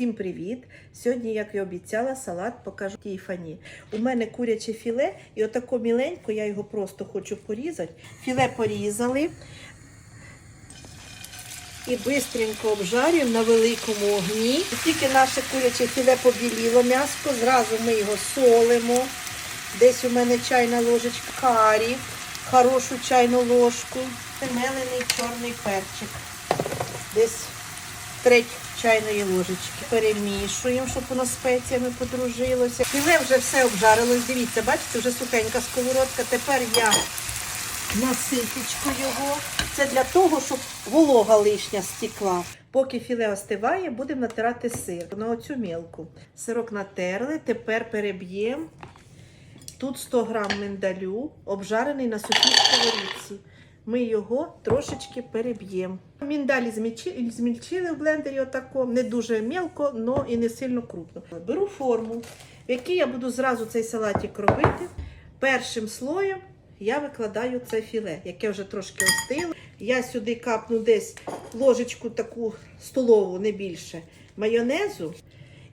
Всім привіт! Сьогодні, як і обіцяла, салат покажу Тіфані. У мене куряче філе, і отако міленько, я його просто хочу порізати. Філе порізали і швидко обжарюємо на великому огні. Тільки наше куряче філе побіліло м'яско, зразу ми його солимо. Десь у мене чайна ложечка карі, хорошу чайну ложку. Мелений чорний перчик. Десь треть чайної ложечки. Перемішуємо, щоб воно спеціями подружилося. Філе вже все обжарилось. Дивіться, бачите, вже сухенька сковородка. Тепер я насипочку його. Це для того, щоб волога лишня стекла. Поки філе остиває, будемо натирати сир на оцю мілку. Сирок натерли, тепер переб'ємо. Тут 100 грам миндалю, обжарений на сухій сковорідці. Ми його трошечки переб'ємо. Міндалі змільчили, в блендері отако, не дуже мелко, але і не сильно крупно. Беру форму, в якій я буду зразу цей салатик робити. Першим слоєм я викладаю це філе, яке вже трошки остило. Я сюди капну десь ложечку таку столову, не більше, майонезу.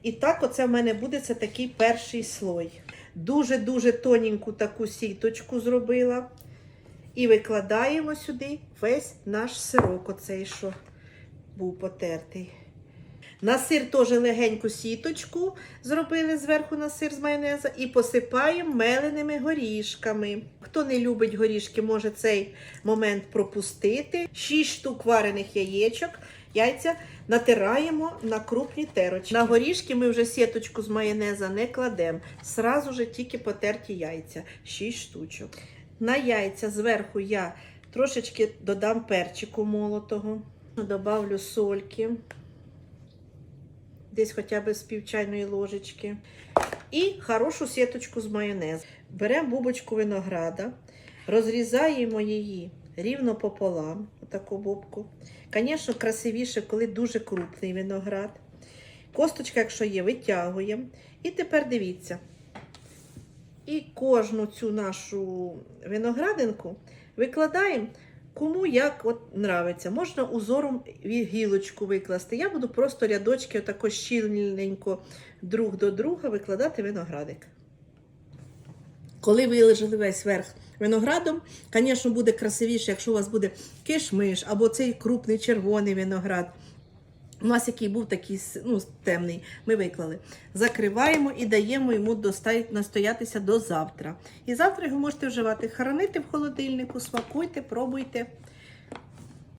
І так, оце в мене буде це такий перший слой. Дуже-дуже тоненьку таку сіточку зробила. І викладаємо сюди весь наш сирок, оцей, що був потертий. На сир теж легеньку сіточку зробили зверху на сир з майонеза і посипаємо меленими горішками. Хто не любить горішки, може цей момент пропустити. 6 штук варених яєчок. Яйця натираємо на крупні терочки. На горішки ми вже сіточку з майонеза не кладемо. Сразу же тільки потерті яйця. 6 штучок. На яйця зверху я трошечки додам перчику молотого. Добавлю сольки. Десь хоча б з півчайної ложечки. І хорошу сіточку з майонезу. Беремо бубочку винограда, розрізаємо її рівно пополам, отаку бубку. Звісно, красивіше, коли дуже крупний виноград. Косточка, якщо є, витягуємо. І тепер дивіться. І кожну цю нашу виноградинку викладаємо кому як от нравиться. Можна узором гілочку викласти. Я буду просто рядочки отако щільненько друг до друга викладати виноградик. Коли вилежали весь верх виноградом, звісно, буде красивіше, якщо у вас буде кишмиш або цей крупний червоний виноград. У нас який був такий ну, темний, ми виклали. Закриваємо і даємо йому настоятися до завтра. І завтра його можете вживати. Хранити в холодильнику, смакуйте, пробуйте.